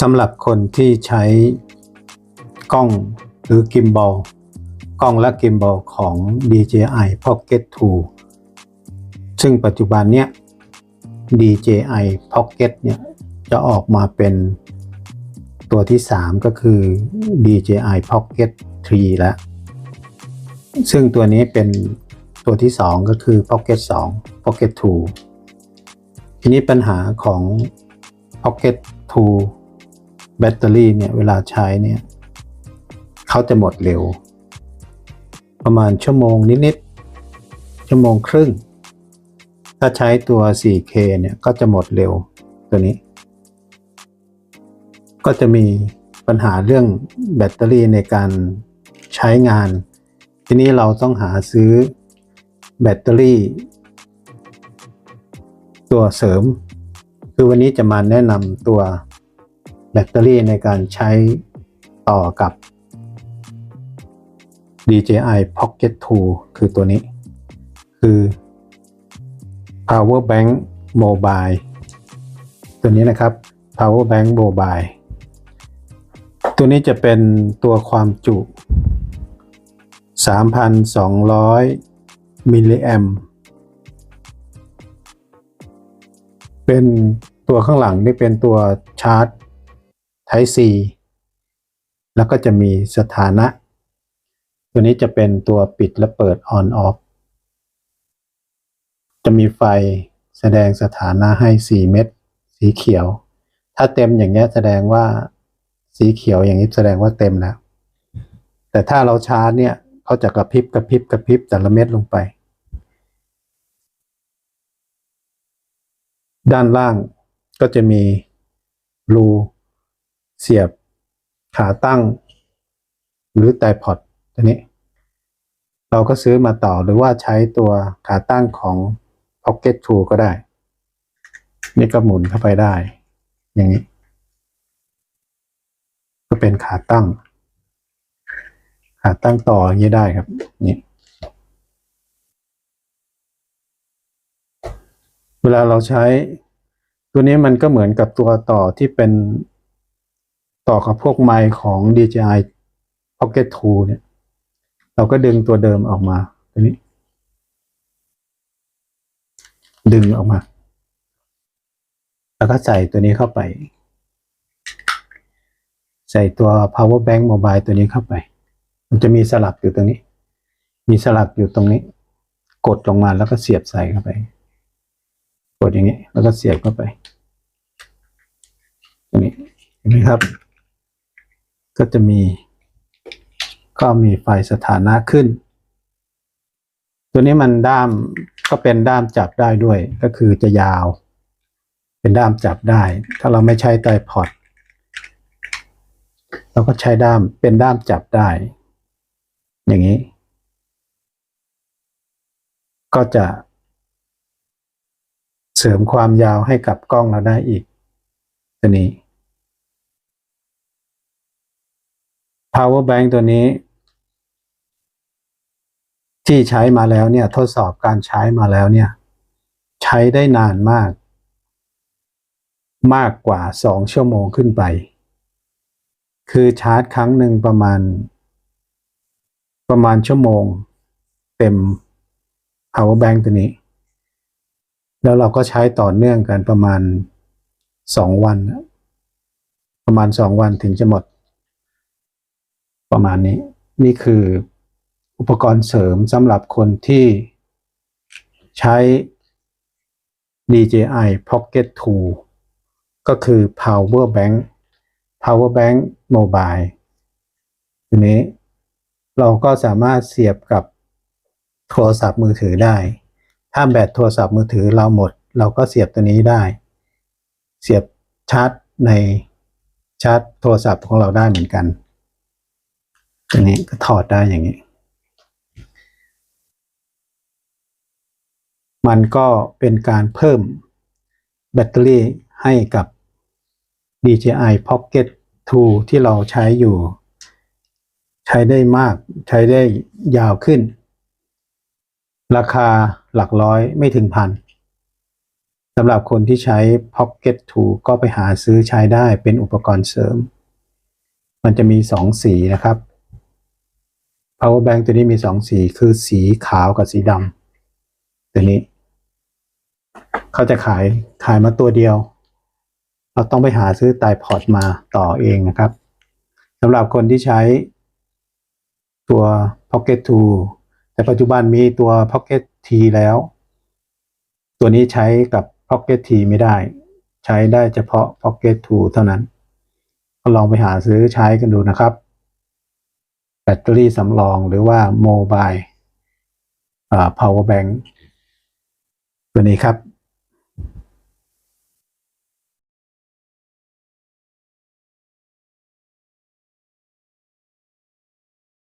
สำหรับคนที่ใช้กล้องหรือกิมบอลกล้องและกิมบอลของ DJI Pocket 2 ซึ่งปัจจุบันเนี้ย DJI Pocket เนี่ยจะออกมาเป็นตัวที่ 3 ก็คือ DJI Pocket 3 แล้ว ซึ่งตัวนี้เป็นตัวที่ 2 ก็คือ Pocket 2 Pocket 2 ทีนี้ปัญหาของ Pocket 2 แบตเตอรี่เนี่ยเวลาใช้เนี่ยเขาจะหมดเร็ว ประมาณชั่วโมงนิดๆชั่วโมงครึ่ง ถ้าใช้ตัว 4K เนี่ยก็จะหมดเร็วตัวนี้ ก็จะมีปัญหาเรื่องแบตเตอรี่ในการใช้งาน ทีนี้เราต้องหาซื้อแบตเตอรี่ ตัวเสริม คือวันนี้จะมาแนะนำตัว แบตเตอรี่ในการใช้ต่อกับ DJI Pocket 2 คือตัวนี้ คือ Power Bank Mobile ตัวนี้นะครับ Power Bank Mobile ตัวนี้จะเป็นตัวความจุ 3,200 มิลลิแอมเป็นตัวข้างหลังนี่เป็นตัวชาร์จ Type C แล้วก็จะมีสถานะ ตัวนี้จะเป็นตัวปิดและเปิด on off จะมีไฟแสดงสถานะให้ 4 เม็ดสีเขียว ถ้าเต็มอย่างเงี้แสดงว่าสีเขียวอย่างนี้แสดงว่าเต็มแล้ว แต่ถ้าเราชาร์จเนี่ยเขาจะกระพริบกระพริบกระพริบแต่ละเม็ดลงไป ด้านล่างก็จะมีรู เสียบขาตั้ง หรือไตพอดตัวนี้ เราก็ซื้อมาต่อหรือว่าใช้ตัวขาตั้งของ Pocket 2 ก็ได้ นี่ก็หมุนเข้าไปได้ อย่างนี้ ก็เป็นขาตั้ง ขาตั้งต่ออย่างนี้ได้ครับ นี่เวลาเราใช้ตัวนี้มันก็เหมือนกับตัวต่อที่เป็น ต่อกับพวกไมค์ของ DJI Pocket 2 เนี่ย เราก็ดึงตัวเดิมออกมาตัวนี้ ดึงออกมา แล้วก็ใส่ตัวนี้เข้าไป ใส่ตัว power bank mobile ตัวนี้เข้าไป มันจะมีสลักอยู่ตรงนี้ มีสลักอยู่ตรงนี้ กดลงมาแล้วก็เสียบใส่เข้าไป กดอย่างนี้ แล้วก็เสียบเข้าไปตรงนี้เห็นไหมครับ ก็จะมี ก็มีไฟสถานะขึ้น ตัวนี้มันด้ามก็เป็นด้ามจับได้ด้วย ก็คือจะยาว เป็นด้ามจับได้ ถ้าเราไม่ใช้ไตพอดเราก็ใช้ด้ามเป็นด้ามจับได้ อย่างนี้ ก็จะ เสริมความยาวให้กับกล้องเราได้อีกตัวนี้ power bank ตัวนี้ ที่ใช้มาแล้วเนี่ย ทดสอบการใช้มาแล้วเนี่ย ใช้ได้นานมาก มากกว่าสองชั่วโมงขึ้นไป คือชาร์จครั้งหนึ่งประมาณ ประมาณชั่วโมง เต็ม power bank ตัวนี้ แล้วเราก็ใช้ต่อเนื่องกันประมาณสองวัน ประมาณสองวันถึงจะหมด ประมาณนี้ นี่คืออุปกรณ์เสริมสำหรับคนที่ใช้ DJI Pocket 2 ก็คือ Power Bank Power Bank Mobile ทีนี้เราก็สามารถเสียบกับโทรศัพท์มือถือได้ ถ้าแบตโทรศัพท์มือถือเราหมด เราก็เสียบตัวนี้ได้ เสียบชาร์จในชาร์จโทรศัพท์ของเราได้เหมือนกัน ตัวนี้ก็ถอดได้อย่างนี้ มันก็เป็นการเพิ่มแบตเตอรี่ให้กับ DJI Pocket 2 ที่เราใช้อยู่ ใช้ได้มากใช้ได้ยาวขึ้น ราคาหลักร้อยไม่ถึงพันสำหรับคนที่ใช้ Pocket 2 ก็ไปหาซื้อใช้ได้เป็นอุปกรณ์เสริม มันจะมีสองสีนะครับ power bank ตัวนี้มีสองสีคือสีขาวกับสีดำตัวนี้ เขาจะขายขายมาตัวเดียว เราต้องไปหาซื้อไตรพอร์ตมาต่อเองนะครับสำหรับคนที่ใช้ตัว Pocket 2 แต่ปัจจุบันมีตัว Pocket T แล้ว ตัวนี้ใช้กับ Pocket T ไม่ได้ ใช้ได้เฉพาะ Pocket 2 เท่านั้น ก็ลองไปหาซื้อใช้กันดูนะครับ แบตเตอรี่สำรองหรือว่าโมบาย power bank ตัวนี้ครับ